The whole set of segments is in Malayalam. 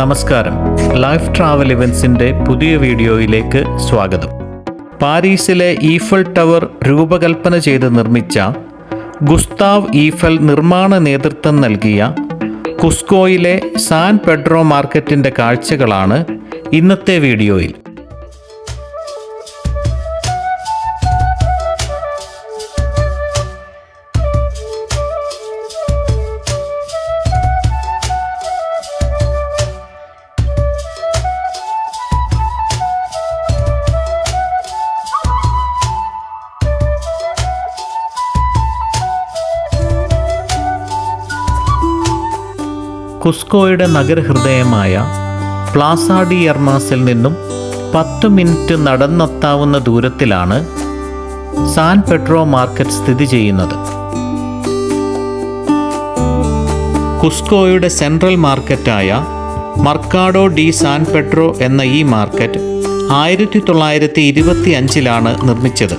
നമസ്കാരം. ലൈഫ് ട്രാവൽ ഇവൻസിന്റെ പുതിയ വീഡിയോയിലേക്ക് സ്വാഗതം. പാരീസിലെ ഈഫൽ ടവർ രൂപകൽപ്പന ചെയ്ത് നിർമ്മിച്ച ഗുസ്താവ് ഈഫൽ നിർമ്മാണ നേതൃത്വം നൽകിയ കുസ്കോയിലെ സാൻ പെഡ്രോ മാർക്കറ്റിന്റെ കാഴ്ചകളാണ് ഇന്നത്തെ വീഡിയോയിൽ. കുസ്കോയുടെ നഗരഹൃദയമായ പ്ലാസ ഡി എർമാസിൽ നിന്നും പത്ത് മിനിറ്റ് നടന്നെത്താവുന്ന ദൂരത്തിലാണ് സാൻ പെട്രോ മാർക്കറ്റ് സ്ഥിതി ചെയ്യുന്നത്. കുസ്കോയുടെ സെൻട്രൽ മാർക്കറ്റായ മർക്കാഡോ ഡി സാൻ പെട്രോ എന്ന ഈ മാർക്കറ്റ് ആയിരത്തി തൊള്ളായിരത്തി ഇരുപത്തി അഞ്ചിലാണ് നിർമ്മിച്ചത്.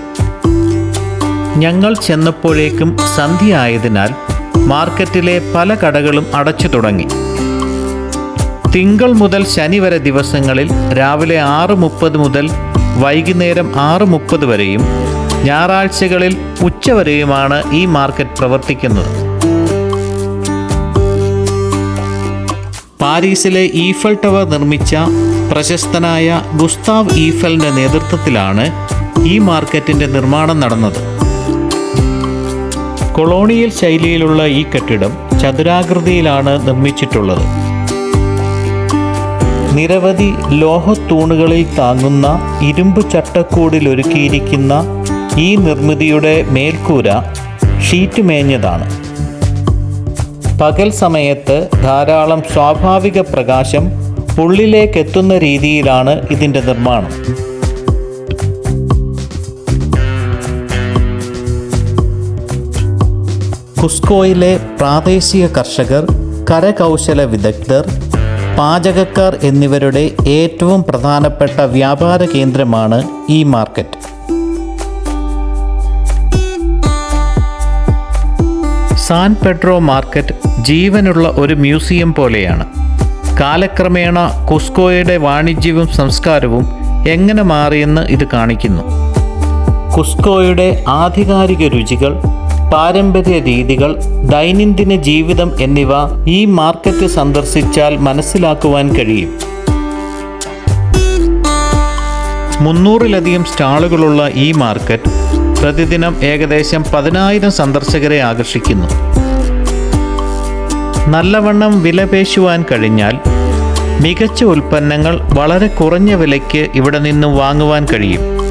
ഞങ്ങൾ ചെന്നപ്പോഴേക്കും സന്ധ്യ ആയതിനാൽ മാർക്കറ്റിലെ പല കടകളും അടച്ചു തുടങ്ങി. തിങ്കൾ മുതൽ ശനി വരെ ദിവസങ്ങളിൽ രാവിലെ ആറ് മുപ്പത് മുതൽ വൈകുന്നേരം ആറ് മുപ്പത് വരെയും ഞായറാഴ്ചകളിൽ ഉച്ചവരെയുമാണ് ഈ മാർക്കറ്റ് പ്രവർത്തിക്കുന്നത്. പാരീസിലെ ഈഫൽ ടവർ നിർമ്മിച്ച പ്രശസ്തനായ ഗുസ്താവ് ഈഫലിന്റെ നേതൃത്വത്തിലാണ് ഈ മാർക്കറ്റിന്റെ നിർമ്മാണം നടന്നത്. കൊളോണിയൽ ശൈലിയിലുള്ള ഈ കെട്ടിടം ചതുരാകൃതിയിലാണ് നിർമ്മിച്ചിട്ടുള്ളത്. നിരവധി ലോഹത്തൂണുകളിൽ താങ്ങുന്ന ഇരുമ്പ് ചട്ടക്കൂടിൽ ഒരുക്കിയിരിക്കുന്ന ഈ നിർമ്മിതിയുടെ മേൽക്കൂര ഷീറ്റ് മേഞ്ഞതാണ്. പകൽ സമയത്ത് ധാരാളം സ്വാഭാവിക പ്രകാശം ഉള്ളിലേക്ക് എത്തുന്ന രീതിയിലാണ് ഇതിന്റെ നിർമ്മാണം. കുസ്കോയിലെ പ്രാദേശിക കർഷകർ കരകൗശല വിദഗ്ധർ പാചകക്കാർ എന്നിവരുടെ ഏറ്റവും പ്രധാനപ്പെട്ട വ്യാപാര കേന്ദ്രമാണ് ഈ മാർക്കറ്റ്. സാൻ പെഡ്രോ മാർക്കറ്റ് ജീവനുള്ള ഒരു മ്യൂസിയം പോലെയാണ്. കാലക്രമേണ കുസ്കോയുടെ വാണിജ്യവും സംസ്കാരവും എങ്ങനെ മാറിയെന്ന് ഇത് കാണിക്കുന്നു. കുസ്കോയുടെ ആധികാരിക രുചികൾ പാരമ്പര്യ രീതികൾ ദൈനംദിന ജീവിതം എന്നിവ ഈ മാർക്കറ്റ് സന്ദർശിച്ചാൽ മനസ്സിലാക്കുവാൻ കഴിയും. മുന്നൂറിലധികം സ്റ്റാളുകളുള്ള ഈ മാർക്കറ്റ് പ്രതിദിനം ഏകദേശം പതിനായിരം സന്ദർശകരെ ആകർഷിക്കുന്നു. നല്ലവണ്ണം വിലപേശുവാൻ കഴിഞ്ഞാൽ മികച്ച ഉൽപ്പന്നങ്ങൾ വളരെ കുറഞ്ഞ വിലയ്ക്ക് ഇവിടെ നിന്നും വാങ്ങുവാൻ കഴിയും.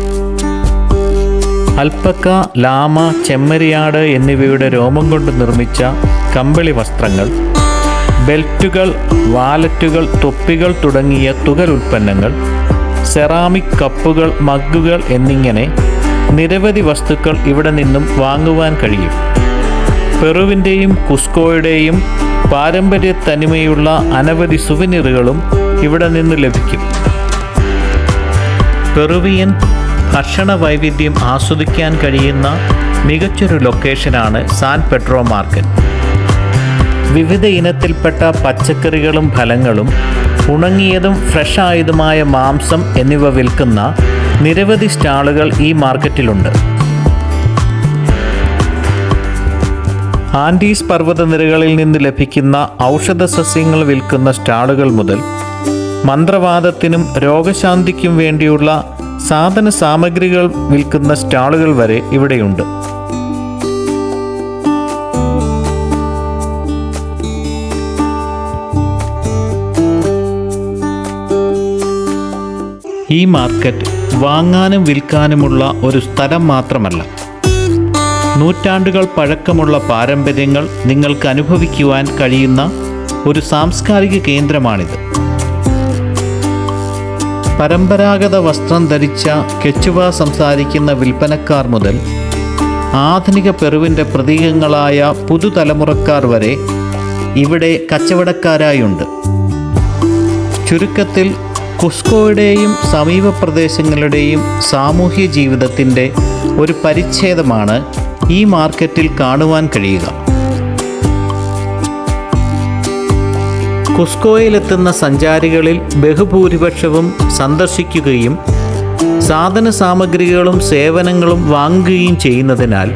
അൽപ്പക്ക ലാമ ചെമ്മരിയാട് എന്നിവയുടെ രോമം കൊണ്ട് നിർമ്മിച്ച കമ്പിളി വസ്ത്രങ്ങൾ ബെൽറ്റുകൾ വാലറ്റുകൾ തൊപ്പികൾ തുടങ്ങിയ തുകൽ ഉൽപ്പന്നങ്ങൾ സെറാമിക് കപ്പുകൾ മഗ്ഗുകൾ എന്നിങ്ങനെ നിരവധി വസ്തുക്കൾ ഇവിടെ നിന്നും വാങ്ങുവാൻ കഴിയും. പെറുവിന്റെയും കുസ്കോയുടെയും പാരമ്പര്യ തനിമയുള്ള അനവധി സുവനീറുകളും ഇവിടെ നിന്ന് ലഭിക്കും. പെറുവിയൻ ഭക്ഷണ വൈവിധ്യം ആസ്വദിക്കാൻ കഴിയുന്ന മികച്ചൊരു ലൊക്കേഷനാണ് സാൻ പെട്രോ മാർക്കറ്റ്. വിവിധ ഇനത്തിൽപ്പെട്ട പച്ചക്കറികളും ഫലങ്ങളും ഉണങ്ങിയതും ഫ്രഷായതുമായ മാംസം എന്നിവ വിൽക്കുന്ന നിരവധി സ്റ്റാളുകൾ ഈ മാർക്കറ്റിലുണ്ട്. ആൻഡീസ് പർവതനിരകളിൽ നിന്ന് ലഭിക്കുന്ന ഔഷധ സസ്യങ്ങൾ വിൽക്കുന്ന സ്റ്റാളുകൾ മുതൽ മന്ത്രവാദത്തിനും രോഗശാന്തിക്കും വേണ്ടിയുള്ള സാധന സാമഗ്രികൾ വിൽക്കുന്ന സ്റ്റാളുകൾ വരെ ഇവിടെയുണ്ട്. ഈ മാർക്കറ്റ് വാങ്ങാനും വിൽക്കാനുമുള്ള ഒരു സ്ഥലം മാത്രമല്ല. നൂറ്റാണ്ടുകൾ പഴക്കമുള്ള പാരമ്പര്യങ്ങൾ നിങ്ങൾക്ക് അനുഭവിക്കുവാൻ കഴിയുന്ന ഒരു സാംസ്കാരിക കേന്ദ്രമാണിത്. പരമ്പരാഗത വസ്ത്രം ധരിച്ച കെച്ചുവ സംസാരിക്കുന്ന വിൽപ്പനക്കാർ മുതൽ ആധുനിക പെറുവിന്റെ പ്രതീകങ്ങളായ പുതുതലമുറക്കാർ വരെ ഇവിടെ കച്ചവടക്കാരായുണ്ട്. ചുരുക്കത്തിൽ കുസ്കോയുടെയും സമീപ പ്രദേശങ്ങളുടെയും സാമൂഹ്യ ജീവിതത്തിന്റെ ഒരു പരിച്ഛേദമാണ് ഈ മാർക്കറ്റിൽ കാണുവാൻ കഴിയുക. കുസ്കോയിലെത്തുന്ന സഞ്ചാരികളിൽ ബഹുഭൂരിപക്ഷവും സന്ദർശിക്കുകയും സാധന സാമഗ്രികളും സേവനങ്ങളും വാങ്ങുകയും ചെയ്യുന്നതിനാൽ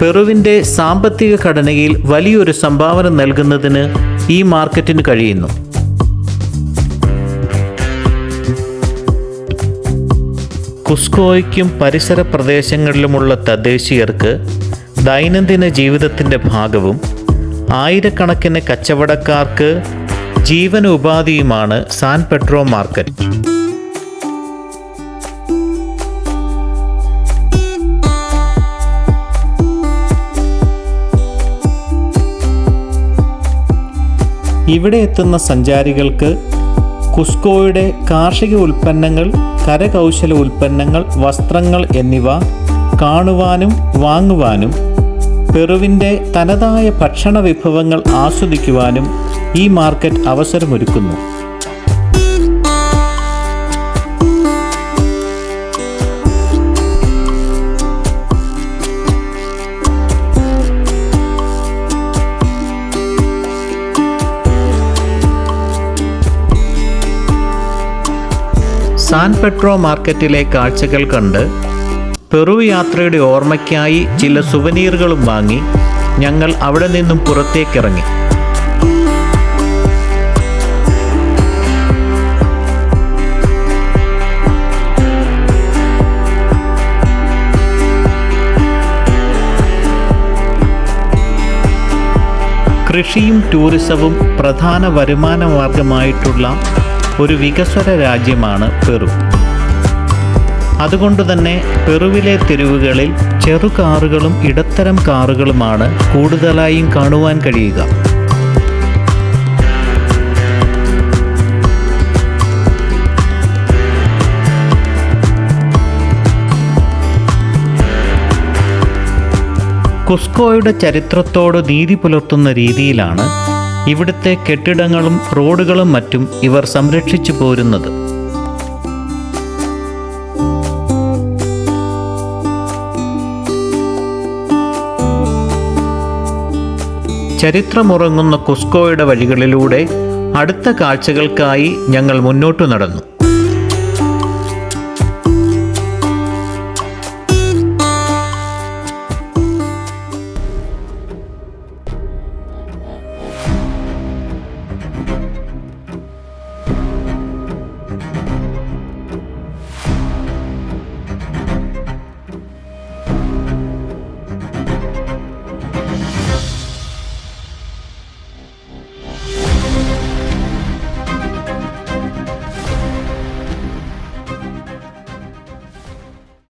പെറുവിന്റെ സാമ്പത്തിക ഘടനയിൽ വലിയൊരു സംഭാവന നൽകുന്നതിന് ഈ മാർക്കറ്റിന് കഴിയുന്നു. കുസ്കോയ്ക്കും പരിസര പ്രദേശങ്ങളിലുമുള്ള തദ്ദേശീയർക്ക് ദൈനംദിന ജീവിതത്തിന്റെ ഭാഗവും ആയിരക്കണക്കിന് കച്ചവടക്കാർക്ക് ജീവനോപാധിയുമാണ് സാൻ പെട്രോ മാർക്കറ്റ്. ഇവിടെ എത്തുന്ന സഞ്ചാരികൾക്ക് കുസ്കോയുടെ കാർഷിക ഉൽപ്പന്നങ്ങൾ കരകൗശല ഉൽപ്പന്നങ്ങൾ വസ്ത്രങ്ങൾ എന്നിവ കാണുവാനും വാങ്ങുവാനും പെറുവിന്റെ തനതായ ഭക്ഷണ വിഭവങ്ങൾ ആസ്വദിക്കുവാനും ഈ മാർക്കറ്റ് അവസരമൊരുക്കുന്നു. സാൻ പെട്രോ മാർക്കറ്റിലെ കാഴ്ചകൾ കണ്ട് പെറു യാത്രയുടെ ഓർമ്മയ്ക്കായി ചില സുവനീറുകളും വാങ്ങി ഞങ്ങൾ അവിടെ നിന്നും പുറത്തേക്കിറങ്ങി. കൃഷിയും ടൂറിസവും പ്രധാന വരുമാന മാർഗമായിട്ടുള്ള ഒരു വികസ്വര രാജ്യമാണ് പെറു. അതുകൊണ്ട് തന്നെ പെറുവിലെ തെരുവുകളിൽ ചെറു കാറുകളും ഇടത്തരം കാറുകളുമാണ് കൂടുതലായും കാണുവാൻ കഴിയുക. കുസ്കോയുടെ ചരിത്രത്തോട് നീതി പുലർത്തുന്ന രീതിയിലാണ് ഇവിടുത്തെ കെട്ടിടങ്ങളും റോഡുകളും മറ്റും ഇവർ സംരക്ഷിച്ചു പോരുന്നത്. ചരിത്രമുറങ്ങുന്ന കുസ്കോയുടെ വഴികളിലൂടെ അടുത്ത കാഴ്ചകൾക്കായി ഞങ്ങൾ മുന്നോട്ടു നടന്നു.